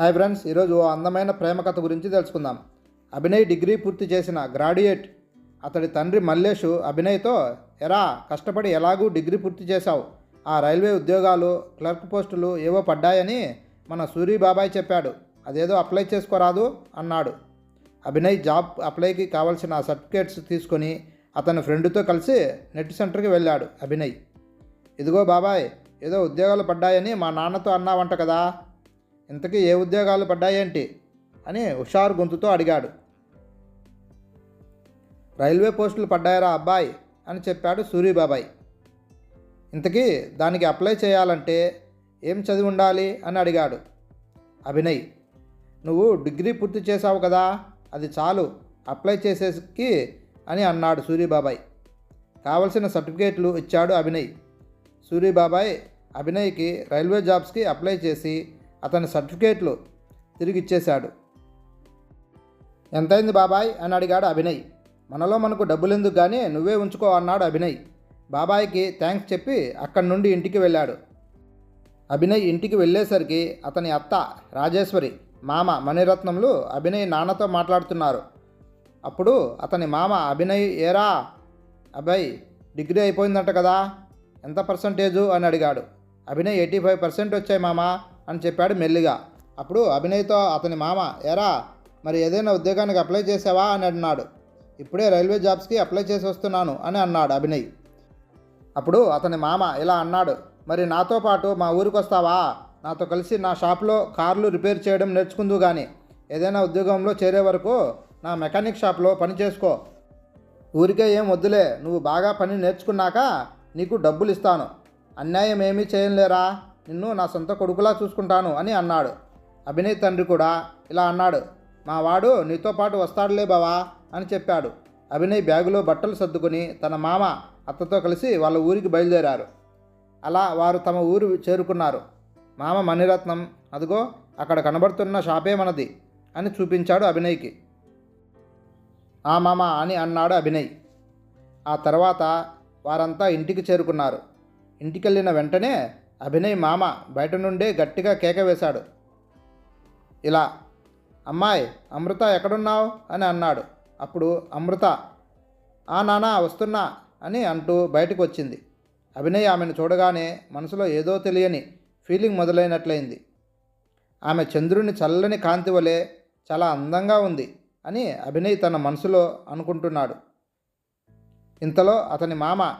Hi friends ఈరోజు ఓ అందమైన ప్రేమ కథ గురించి తెలుసుకుందాం. అభినయ్ డిగ్రీ పూర్తి చేసిన గ్రాడ్యుయేట్. అతడి తండ్రి మల్లేష్ అభినయ్తో ఎరా కష్టపడి ఎలాగూ డిగ్రీ పూర్తి చేశావు? ఆ రైల్వే ఉద్యోగాలు క్లర్క్ పోస్టులు ఏవో పడ్డాయని మన సూరి బాబాయ్ చెప్పాడు. అదేదో అప్లై చేసుకోరాదు అన్నాడు. అభినయ్ జాబ్ అప్లైకి కావాల్సిన సర్టిఫికేట్స్ తీసుకొని అతని ఫ్రెండ్తో కలిసి నెట్ సెంటర్కి వెళ్ళాడు అభినయ్. ఇదిగో బాబాయ్ ఏదో ఉద్యోగాలు పడ్డాయని మా నాన్నతో అన్నావంట కదా. ఇంతకీ ఏ ఉద్యోగాలు పడ్డాయేంటి? అని హుషారు గొంతుతో అడిగాడు. రైల్వే పోస్టులు పడ్డాయరా అబ్బాయి? అని చెప్పాడు సూరిబాబాయ్. ఇంతకీ దానికి అప్లై చేయాలంటే ఏం చదివి ఉండాలి? అని అడిగాడు. అభినయ్ నువ్వు డిగ్రీ పూర్తి చేసావు కదా అది చాలు అప్లై చేసేకి అని అన్నాడు సూరిబాబాయ్. కావలసిన సర్టిఫికేట్లు ఇచ్చాడు అభినయ్. సూరిబాబాయ్ అభినయ్కి రైల్వే జాబ్స్కి అప్లై చేసి అతని సర్టిఫికేట్లు తిరిగి ఇచ్చేశాడు ఎంతైంది బాబాయ్? అని అడిగాడు అభినయ్. మనలో మనకు డబ్బులెందుకు కానీ నువ్వే ఉంచుకో అన్నాడు అభినయ్. బాబాయ్కి థ్యాంక్స్ చెప్పి అక్కడి నుండి ఇంటికి వెళ్ళాడు. అభినయ్ ఇంటికి వెళ్ళేసరికి అతని అత్త రాజేశ్వరి మామ మణిరత్నంలు అభినయ్ నాన్నతో మాట్లాడుతున్నారు. అప్పుడు అతని మామ అభినయ్ ఏరా? అబ్బాయి డిగ్రీ అయిపోయిందంట కదా? ఎంత పర్సంటేజు? అని అడిగాడు. అభినయ్ ఎయిటీ ఫైవ్ పర్సెంట్ వచ్చాయి మామ? అని చెప్పాడు మెల్లిగా. అప్పుడు అభినయ్తో అతని మామ ఎరా మరి ఏదైనా ఉద్యోగానికి అప్లై చేసావా? అని అన్నాడు ఇప్పుడే రైల్వే జాబ్స్కి అప్లై చేసి వస్తున్నాను అని అన్నాడు అభినయ్. అప్పుడు అతని మామ ఇలా అన్నాడు మరి నాతో పాటు మా ఊరికి వస్తావా నాతో కలిసి నా షాప్లో కార్లు రిపేర్ చేయడం నేర్చుకుందు కానీ ఏదైనా ఉద్యోగంలో చేరే వరకు నా మెకానిక్ షాప్లో పని చేసుకో. ఊరికే ఏం వద్దులే నువ్వు బాగా పని నేర్చుకున్నాక నీకు డబ్బులు ఇస్తాను అన్యాయం ఏమీ చేయలేరా నిన్ను నా సొంత కొడుకులా చూసుకుంటాను అని అన్నాడు. అభినయ్ తండ్రి కూడా ఇలా అన్నాడు. మా వాడు నీతో పాటు వస్తాడులే బావా అని చెప్పాడు. అభినయ్ బ్యాగులో బట్టలు సర్దుకొని తన మామ అత్తతో కలిసి వాళ్ళ ఊరికి బయలుదేరారు. అలా వారు తమ ఊరు చేరుకున్నారు. మామ మణిరత్నం అదిగో అక్కడ కనబడుతున్న షాపే మనది అని చూపించాడు అభినయ్కి. ఆ మామ అని అన్నాడు అభినయ్. ఆ తర్వాత వారంతా ఇంటికి చేరుకున్నారు. ఇంటికి వెళ్ళిన వెంటనే అభినయ్ మామ బయట నుండే గట్టిగా కేక వేశాడు. ఇలా అమ్మాయి అమృత ఎక్కడున్నావు? అని అన్నాడు. అప్పుడు అమృత ఆ నానా వస్తున్నా? అని అంటూ బయటకు వచ్చింది అభినయ్ ఆమెను చూడగానే మనసులో ఏదో తెలియని ఫీలింగ్ మొదలైనట్లయింది. ఆమె చంద్రుని చల్లని కాంతి వలె చాలా అందంగా ఉంది అని అభినయ్ తన మనసులో అనుకుంటున్నాడు. ఇంతలో అతని మామ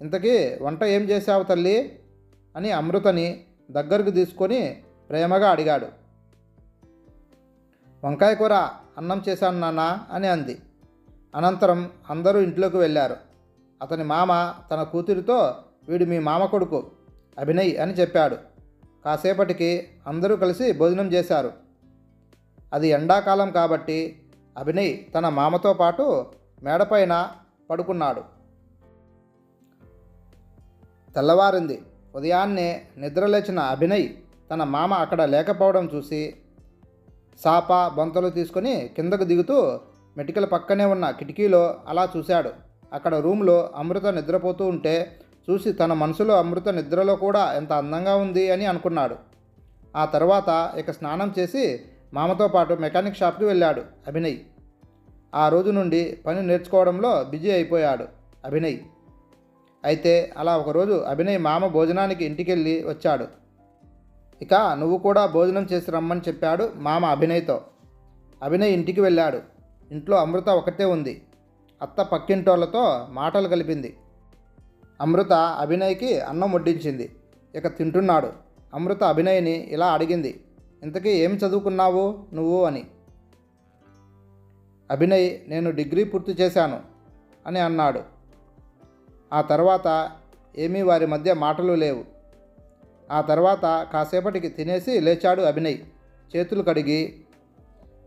ఇంతకీ వంట ఏం చేశావు తల్లి? అని అమృతని దగ్గరకు తీసుకొని ప్రేమగా అడిగాడు. వంకాయ కూర అన్నం చేశాను నాన్న అని అంది. అనంతరం అందరూ ఇంట్లోకి వెళ్ళారు. అతని మామ తన కూతురితో వీడు మీ మామ కొడుకు అభినయ్ అని చెప్పాడు. కాసేపటికి అందరూ కలిసి భోజనం చేశారు. అది ఎండాకాలం కాబట్టి అభినయ్ తన మామతో పాటు మేడపైన పడుకున్నాడు. తెల్లవారింది. ఉదయాన్నే నిద్రలేచిన అభినయ్ తన మామ అక్కడ లేకపోవడం చూసి సాప బొంతలు తీసుకొని కిందకు దిగుతూ మెటికల పక్కనే ఉన్న కిటికీలో అలా చూశాడు. అక్కడ రూమ్లో అమృత నిద్రపోతూ ఉంటే చూసి తన మనసులో అమృత నిద్రలో కూడా ఎంత అందంగా ఉంది అని అనుకున్నాడు. ఆ తర్వాత ఇక స్నానం చేసి మామతో పాటు మెకానిక్ షాప్కి వెళ్ళాడు అభినయ్. ఆ రోజు నుండి పని నేర్చుకోవడంలో బిజీ అయిపోయాడు అభినయ్. అయితే అలా ఒకరోజు అభినయ్ మామ భోజనానికి ఇంటికెళ్ళి వచ్చాడు. ఇక నువ్వు కూడా భోజనం చేసి రమ్మని చెప్పాడు మామ అభినయ్తో. అభినయ్ ఇంటికి వెళ్ళాడు. ఇంట్లో అమృత ఒకటే ఉంది. అత్త పక్కింటోళ్ళతో మాటలు కలిపింది. అమృత అభినయ్కి అన్నం వడ్డించింది. ఇక తింటున్నాడు. అమృత అభినయ్ని ఇలా అడిగింది. ఇంతకీ ఏం చదువుకున్నావు నువ్వు? అని. అభినయ్ నేను డిగ్రీ పూర్తి చేశాను అని అన్నాడు. ఆ తర్వాత ఏమీ వారి మధ్య మాటలు లేవు. ఆ తర్వాత కాసేపటికి తినేసి లేచాడు అభినయ్. చేతులు కడిగి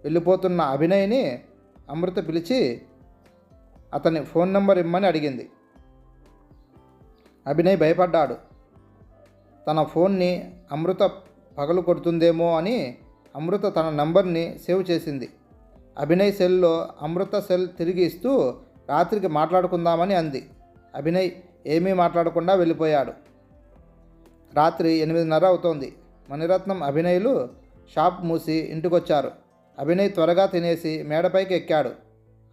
వెళ్ళిపోతున్న అభినయ్ని అమృత పిలిచి అతని ఫోన్ నెంబర్ ఇమ్మని అడిగింది. అభినయ్ భయపడ్డాడు. తన ఫోన్ని అమృత పగలు కొడుతుందేమో అని అమృత తన నంబర్ని సేవ్ చేసింది. అభినయ్ సెల్లో అమృత సెల్ తిరిగి ఇస్తూ రాత్రికి మాట్లాడుకుందామని అంది. అభినయ్ ఏమీ మాట్లాడకుండా వెళ్ళిపోయాడు. రాత్రి ఎనిమిదిన్నర అవుతోంది. మణిరత్నం అభినయులు షాప్ మూసి ఇంటికొచ్చారు. అభినయ్ త్వరగా తినేసి మేడపైకి ఎక్కాడు.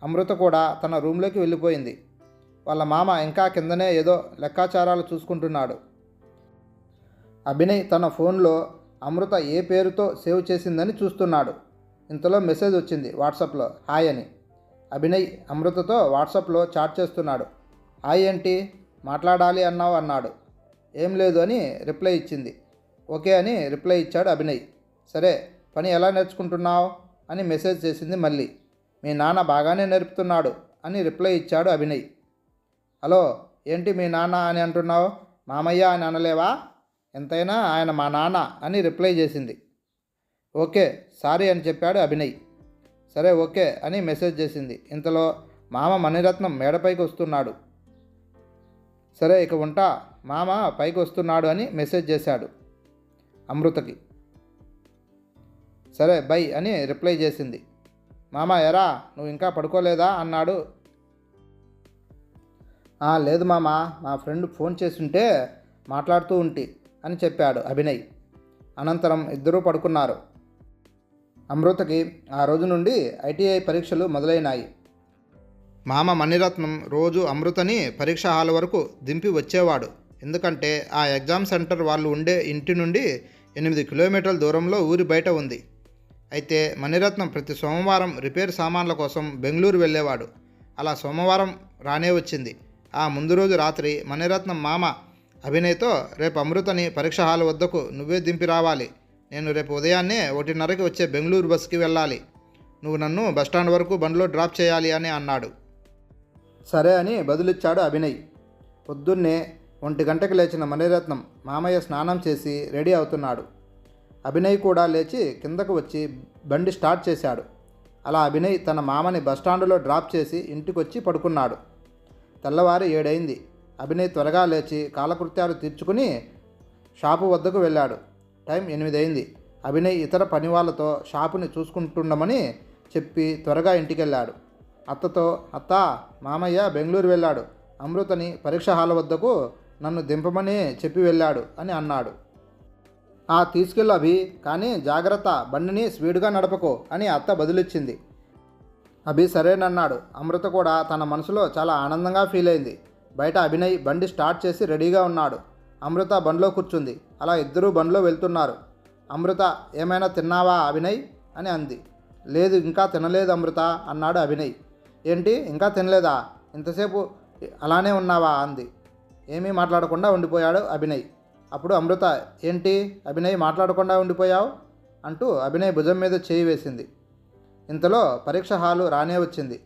అమృత కూడా తన రూమ్లోకి వెళ్ళిపోయింది. వాళ్ళ మామ ఇంకా కిందనే ఏదో లెక్కాచారాలు చూసుకుంటున్నాడు. అభినయ్ తన ఫోన్లో అమృత ఏ పేరుతో సేవ్ చేసిందని చూస్తున్నాడు. ఇంతలో మెసేజ్ వచ్చింది వాట్సాప్లో హాయ్ అని. అభినయ్ అమృతతో వాట్సాప్లో చాట్ చేస్తున్నాడు. హాయ్ ఏంటి మాట్లాడాలి అన్నావు అన్నాడు. ఏం లేదు అని రిప్లై ఇచ్చింది. ఓకే అని రిప్లై ఇచ్చాడు అభినయ్. సరే పని ఎలా నేర్చుకుంటున్నావు? అని మెసేజ్ చేసింది మళ్ళీ. మీ నాన్న బాగానే నేర్పుతున్నాడు అని రిప్లై ఇచ్చాడు అభినయ్. హలో ఏంటి మీ నాన్న అని అంటున్నావు? మామయ్య అని అనలేవా? ఎంతైనా ఆయన మా నాన్న అని రిప్లై చేసింది. ఓకే సారీ అని చెప్పాడు అభినయ్. సరే ఓకే అని మెసేజ్ చేసింది. ఇంతలో మామ మణిరత్నం మేడపైకి వస్తున్నాడు. సరే ఇక ఉంటా మామ పైకి వస్తున్నాడు అని మెసేజ్ చేశాడు అమృతకి. సరే బై అని రిప్లై చేసింది. మామ ఎరా నువ్వు ఇంకా పడుకోలేదా? అన్నాడు. లేదు మామ మా ఫ్రెండ్ ఫోన్ చేస్తుంటే మాట్లాడుతూ ఉంటి అని చెప్పాడు అభినయ్. అనంతరం ఇద్దరూ పడుకున్నారు. అమృతకి ఆ రోజు నుండి ఐటీఐ పరీక్షలు మొదలైనాయి. మామ మణిరత్నం రోజు అమృతని పరీక్ష హాల్ వరకు దింపి వచ్చేవాడు. ఎందుకంటే ఆ ఎగ్జామ్ సెంటర్ వాళ్ళు ఉండే ఇంటి నుండి ఎనిమిది కిలోమీటర్ల దూరంలో ఊరి బయట ఉంది. అయితే మణిరత్నం ప్రతి సోమవారం రిపేర్ సామాన్ల కోసం బెంగళూరు వెళ్ళేవాడు. అలా సోమవారం రానే వచ్చింది. ఆ ముందు రోజు రాత్రి మణిరత్నం మామ అభినయ్తో రేపు అమృతని పరీక్ష హాల్ వద్దకు నువ్వే దింపి రావాలి. నేను రేపు ఉదయాన్నే ఒకటిన్నరకి వచ్చే బెంగళూరు బస్కి వెళ్ళాలి. నువ్వు నన్ను బస్టాండ్ వరకు బండిలో డ్రాప్ చేయాలి అని అన్నాడు. సరే అని బదులిచ్చాడు అభినయ్. పొద్దున్నే ఒంటి గంటకు లేచిన మణిరత్నం మామయ్య స్నానం చేసి రెడీ అవుతున్నాడు. అభినయ్ కూడా లేచి కిందకు వచ్చి బండి స్టార్ట్ చేశాడు. అలా అభినయ్ తన మామని బస్టాండులో డ్రాప్ చేసి ఇంటికొచ్చి పడుకున్నాడు. తెల్లవారి ఏడైంది. అభినయ్ త్వరగా లేచి కాలకృత్యాలు తీర్చుకుని షాపు వద్దకు వెళ్ళాడు. టైం ఎనిమిది అయింది అభినయ్ ఇతర పని వాళ్ళతో షాపుని చూసుకుంటుండమని చెప్పి త్వరగా ఇంటికెళ్ళాడు. అత్తతో అత్త మామయ్య బెంగళూరు వెళ్ళాడు. అమృతని పరీక్ష హాల్ వద్దకు నన్ను దింపమని చెప్పి వెళ్ళాడు అని అన్నాడు. ఆ తీసుకెళ్ళు అభి కానీ జాగ్రత్త బండిని స్పీడ్గా నడపకు అని అత్త బదులిచ్చింది. అభి సరేనన్నాడు. అమృత కూడా తన మనసులో చాలా ఆనందంగా ఫీల్ అయింది. బయట అభినయ్ బండి స్టార్ట్ చేసి రెడీగా ఉన్నాడు. అమృత బండిలో కూర్చుంది. అలా ఇద్దరూ బండిలో వెళ్తున్నారు. అమృత ఏమైనా తిన్నావా అభినయ్? అని అంది. లేదు ఇంకా తినలేదు అమృత అన్నాడు అభినయ్. ఏంటి? ఇంకా తినలేదా? ఇంతసేపు అలానే ఉన్నావా? అంది. ఏమీ మాట్లాడకుండా ఉండిపోయాడు అభినయ్. అప్పుడు అమృత ఏంటి? అభినయ్ మాట్లాడకుండా ఉండిపోయావు? అంటూ అభినయ్ భుజం మీద చేయి వేసింది. ఇంతలో పరీక్ష హాలు రానే వచ్చింది.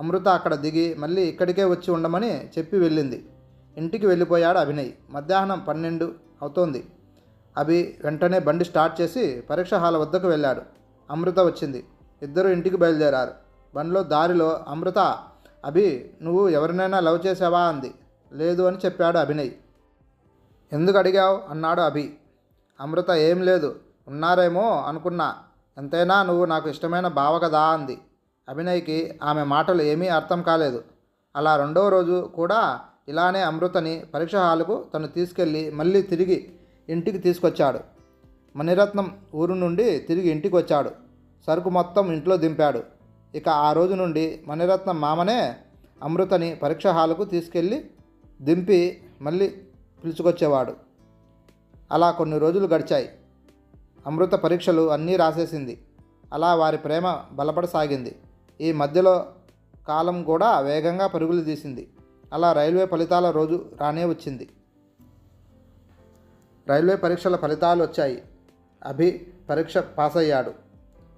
అమృత అక్కడ దిగి మళ్ళీ ఇక్కడికే వచ్చి ఉండమని చెప్పి వెళ్ళింది. ఇంటికి వెళ్ళిపోయాడు అభినయ్. మధ్యాహ్నం పన్నెండు అవుతోంది. అభి వెంటనే బండి స్టార్ట్ చేసి పరీక్ష హాల్ వద్దకు వెళ్ళాడు. అమృత వచ్చింది. ఇద్దరు ఇంటికి బయలుదేరారు. బండ్లో దారిలో అమృత అభి నువ్వు ఎవరినైనా లవ్ చేసావా? అంది. లేదు అని చెప్పాడు అభినయ్. ఎందుకు అడిగావు? అన్నాడు అభి. అమృత ఏం లేదు. ఉన్నారేమో అనుకున్నా. ఎంతైనా నువ్వు నాకు ఇష్టమైన బావ కదా అంది. అభినయ్కి ఆమె మాటలు ఏమీ అర్థం కాలేదు. అలా రెండో రోజు కూడా ఇలానే అమృతని పరీక్ష హాలుకు తను తీసుకెళ్ళి మళ్ళీ తిరిగి ఇంటికి తీసుకొచ్చాడు. మణిరత్నం ఊరు నుండి తిరిగి ఇంటికి వచ్చాడు సరుకు మొత్తం ఇంట్లో దింపాడు. ఇక ఆ రోజు నుండి మణిరత్నం మామనే అమృతని పరీక్ష హాల్కు తీసుకెళ్ళి దింపి మళ్ళీ పిలుచుకొచ్చేవాడు. అలా కొన్ని రోజులు గడిచాయి. అమృత పరీక్షలు అన్నీ రాసేసింది. అలా వారి ప్రేమ బలపడసాగింది. ఈ మధ్యలో కాలం కూడా వేగంగా పరుగులు తీసింది. అలా రైల్వే ఫలితాల రోజు రానే వచ్చింది. రైల్వే పరీక్షల ఫలితాలు వచ్చాయి. అభి పరీక్ష పాస్ అయ్యాడు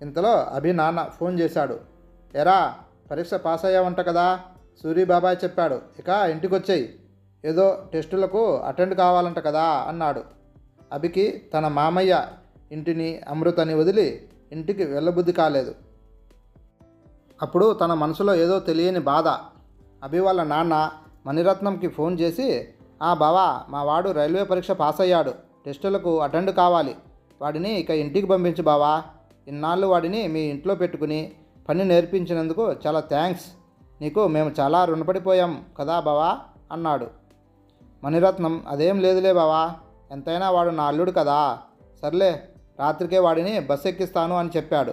ఇంతలో అభి నాన్న ఫోన్ చేశాడు. ఎరా పరీక్ష పాస్ అయ్యావంట కదా? సూరిబాబాయ్ చెప్పాడు. ఇక ఇంటికొచ్చేయి. ఏదో టెస్టులకు అటెండ్ కావాలంట కదా అన్నాడు. అభికి తన మామయ్య ఇంటిని అమృతని వదిలి ఇంటికి వెళ్ళబుద్ధి కాలేదు. అప్పుడు తన మనసులో ఏదో తెలియని బాధ. అభి వాళ్ళ నాన్న మణిరత్నంకి ఫోన్ చేసి ఆ బావా మా వాడు రైల్వే పరీక్ష పాస్ అయ్యాడు. టెస్టులకు అటెండ్ కావాలి. వాడిని ఇక ఇంటికి పంపించు బావా. ఇన్నాళ్ళు వాడిని మీ ఇంట్లో పెట్టుకుని పని నేర్పించినందుకు చాలా థ్యాంక్స్. నీకు మేము చాలా రుణపడిపోయాం కదా బావా అన్నాడు. మణిరత్నం అదేం లేదులే బావా ఎంతైనా వాడు నా అల్లుడు కదా. సర్లే రాత్రికే వాడిని బస్ ఎక్కిస్తాను అని చెప్పాడు.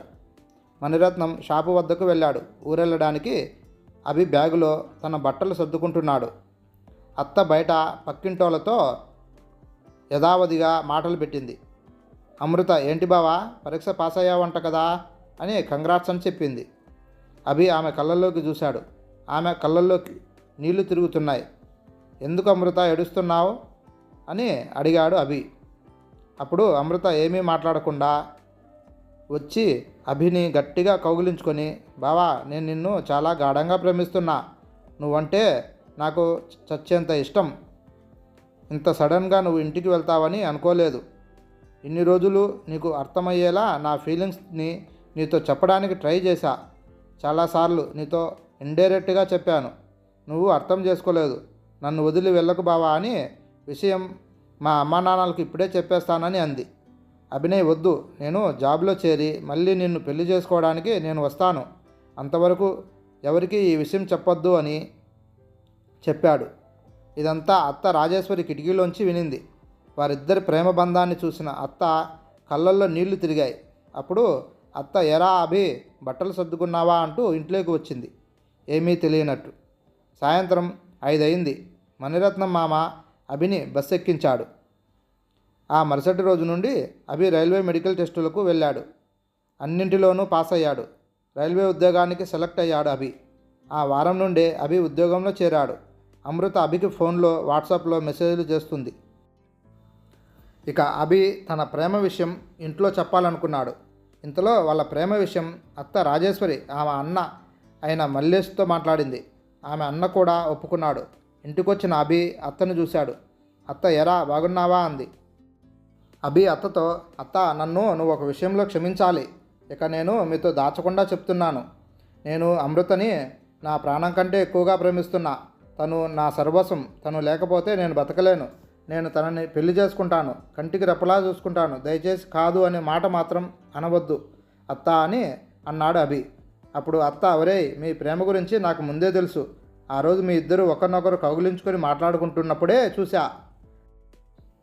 మణిరత్నం షాపు వద్దకు వెళ్ళాడు. ఊరెళ్ళడానికి అభి బ్యాగులో తన బట్టలు సర్దుకుంటున్నాడు. అత్త బయట పక్కింటోళ్ళతో యథావధిగా మాటలు పెట్టింది. అమృత ఏంటి బావా పరీక్ష పాస్ అయ్యావంట కదా. అని కంగ్రాట్స్ అని చెప్పింది. అభి ఆమె కళ్ళల్లోకి చూశాడు. ఆమె కళ్ళల్లోకి నీళ్ళు తిరుగుతున్నాయి. ఎందుకు అమృత ఏడుస్తున్నావు? అని అడిగాడు అభి. అప్పుడు అమృత ఏమీ మాట్లాడకుండా వచ్చి అభిని గట్టిగా కౌగిలించుకొని బావా నేను నిన్ను చాలా గాఢంగా ప్రేమిస్తున్నా. నువ్వంటే నాకు చచ్చేంత ఇష్టం. ఇంత సడన్గా నువ్వు ఇంటికి వెళ్తావని అనుకోలేదు. ఇన్ని రోజులు నీకు అర్థమయ్యేలా నా ఫీలింగ్స్ని నీతో చెప్పడానికి ట్రై చేశా. చాలాసార్లు నీతో ఇండైరెక్ట్గా చెప్పాను. నువ్వు అర్థం చేసుకోలేదు. నన్ను వదిలి వెళ్ళకు బావా అని విషయం మా అమ్మా నాన్నలకు ఇప్పుడే చెప్పేస్తానని అంది. అభినయ్ వద్దు నేను జాబ్లో చేరి మళ్ళీ నిన్ను పెళ్ళి చేసుకోవడానికి నేను వస్తాను. అంతవరకు ఎవరికి ఈ విషయం చెప్పొద్దు అని చెప్పాడు. ఇదంతా అత్త రాజేశ్వరి కిటికీలోంచి వినింది. వారిద్దరి ప్రేమ బంధాన్ని చూసిన అత్త కళ్ళల్లో నీళ్ళు తిరిగాయి. అప్పుడు అత్త ఎరా అభి బట్టలు సర్దుకున్నావా అంటూ ఇంట్లోకి వచ్చింది. ఏమీ తెలియనట్టు. సాయంత్రం ఐదయింది. మణిరత్నం మామ అభిని బస్ ఎక్కించాడు. ఆ మరుసటి రోజు నుండి అభి రైల్వే మెడికల్ టెస్టులకు వెళ్ళాడు. అన్నింటిలోనూ పాస్ అయ్యాడు. రైల్వే ఉద్యోగానికి సెలెక్ట్ అయ్యాడు అభి. ఆ వారం నుండే అభి ఉద్యోగంలో చేరాడు. అమృత అభికి ఫోన్లో వాట్సాప్లో మెసేజ్లు చేస్తుంది. ఇక అభి తన ప్రేమ విషయం ఇంట్లో చెప్పాలనుకున్నాడు. ఇంతలో వాళ్ళ ప్రేమ విషయం అత్త రాజేశ్వరి ఆమె అన్న అయిన మల్లేష్తో మాట్లాడింది. ఆమె అన్న కూడా ఒప్పుకున్నాడు. ఇంటికొచ్చిన అభి అత్తను చూశాడు. అత్త ఎరా బాగున్నావా? అంది. అభి అత్తతో అత్త నన్ను నువ్వు ఒక విషయంలో క్షమించాలి. ఇక నేను మీతో దాచకుండా చెప్తున్నాను. నేను అమృతని నా ప్రాణం కంటే ఎక్కువగా ప్రేమిస్తున్నా. తను నా సర్వస్వం. తను లేకపోతే నేను బతకలేను. నేను తనని పెళ్ళి చేసుకుంటాను కంటికి రెప్పలా చూసుకుంటాను. దయచేసి కాదు అనే మాట మాత్రం అనవద్దు. అత్త అని అన్నాడు అభి. అప్పుడు అత్త అవరే మీ ప్రేమ గురించి నాకు ముందే తెలుసు. ఆ రోజు మీ ఇద్దరు ఒకరినొకరు కౌగులించుకొని మాట్లాడుకుంటున్నప్పుడే చూసా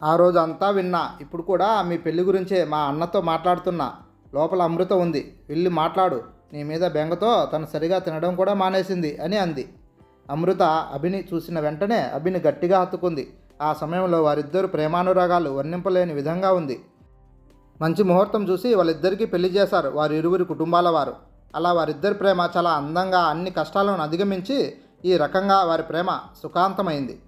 ఆ రోజు అంతా విన్నా. ఇప్పుడు కూడా మీ పెళ్ళి గురించే మా అన్నతో మాట్లాడుతున్నా. లోపల అమృత ఉంది. వెళ్ళి మాట్లాడు. నీ మీద బెంగతో తను సరిగా తినడం కూడా మానేసింది అని అంది. అమృత అభిని చూసిన వెంటనే అభిని గట్టిగా హత్తుకుంది. ఆ సమయంలో వారిద్దరు ప్రేమానురాగాలు వర్ణింపలేని విధంగా ఉంది. మంచి ముహూర్తం చూసి వాళ్ళిద్దరికీ పెళ్ళి చేశారు వారి ఇరువురి కుటుంబాల వారు. అలా వారిద్దరి ప్రేమ చాలా అందంగా అన్ని కష్టాలను అధిగమించి ఈ రకంగా వారి ప్రేమ సుఖాంతమైంది.